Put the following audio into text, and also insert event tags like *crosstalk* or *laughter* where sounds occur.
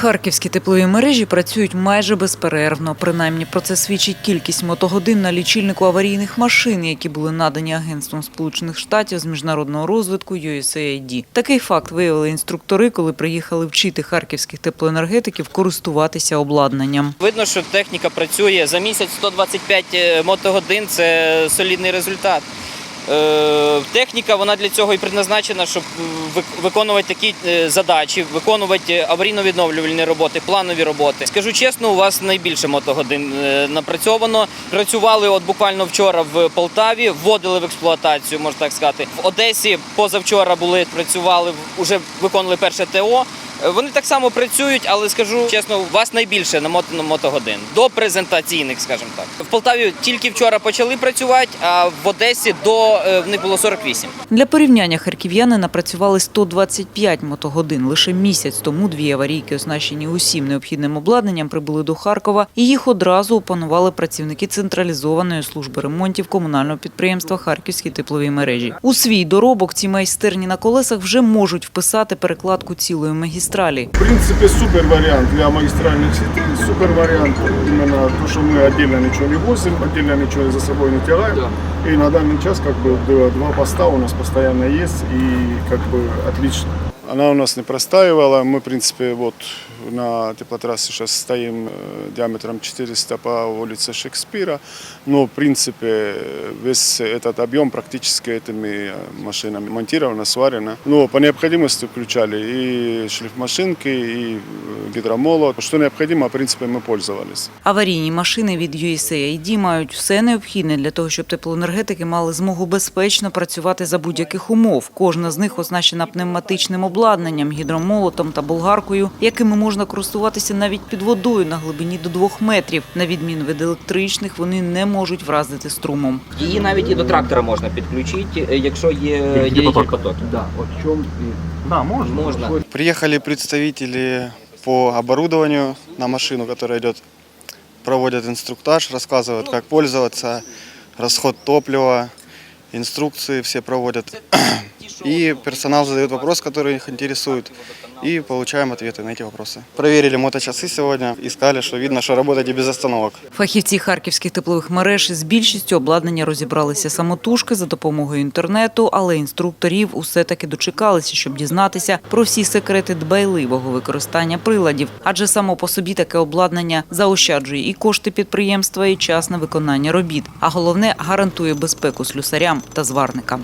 Харківські теплові мережі працюють майже безперервно. Принаймні про це свідчить кількість мотогодин на лічильнику аварійних машин, які були надані Агентством Сполучених Штатів з міжнародного розвитку USAID. Такий факт виявили інструктори, коли приїхали вчити харківських теплоенергетиків користуватися обладнанням. Видно, що техніка працює за місяць 125 е, мотогодин це солідний результат. Е, Техніка вона для цього і предназначена, щоб е, виконувати такі е, задачі, виконувати аварійно-відновлювальні роботи, планові роботи. Скажу чесно, у вас найбільше мотогодин напрацьовано. Працювали от буквально вчора в Полтаві, вводили в експлуатацію, можна так сказати. В Одесі позавчора були, працювали, вже виконали перше ТО. Е, Вони так само працюють, але скажу чесно, вас найбільше намотано мотогодин до презентаційних, скажімо так. В Полтаві тільки вчора почали працювати, а в Одесі до е, в них було 48. Для порівняння харків'яни напрацювали 125 мотогодин. Лише місяць тому дві аварійки, оснащені усім необхідним обладнанням, прибули до Харкова, і їх одразу опанували працівники централізованої служби ремонтів комунального підприємства Харківські теплові мережі. У свій доробок ці майстерні на колесах вже можуть вписати перекладку цілої магістралі В принципе, супер вариант для магистральных сетей. Супер вариант именно то, что мы отдельно ничего не возим, отдельно ничего за собой не тягаем. И на данный час как бы д- два поста у нас постоянно есть и как бы отлично. Она у нас не простаивала. Мы, в принципе, вот на теплотрассе сейчас стоим э, диаметром 400 по улице Шекспира. Но, в принципе, весь этот объем практически этими э, машинами монтировано, сварено. Но по необходимости включали и шлифмашинки, и э, гидромолот. Что необходимо, в принципе, мы пользовались. Аварійні машини від USAID мають все необхідне для того, щоб теплоенергетики мали змогу безпечно працювати за будь-яких умов. Кожна з них оснащена пневматичним обладнанням, гідромолотом та болгаркою, якими можна користуватися навіть під водою на глибині до двох метрів. На відміну від електричних, вони не можуть вразити струмом. Її навіть і до трактора можна підключити, е, якщо є діяльні потоки. Да. Можна. Приехали представители по оборудованию на машину, которая идет, проводят инструктаж, рассказывают, как пользоваться, расход топлива, инструкции все проводят. *clears throat* И персонал задает вопрос, который их интересует, и получаем ответы на эти вопросы. Проверили моточасы сегодня, искали, что видно, что работаете без остановок. Фахівці харківських теплових мереж з більшістю обладнання розібралися самотужки за допомогою інтернету, але інструкторів усе таки дочекалися, щоб дізнатися про всі секрети дбайливого використання приладів. Адже само по собі таке обладнання заощаджує і кошти підприємства, і час на виконання робіт. А головне гарантує безпеку слюсарям та зварникам.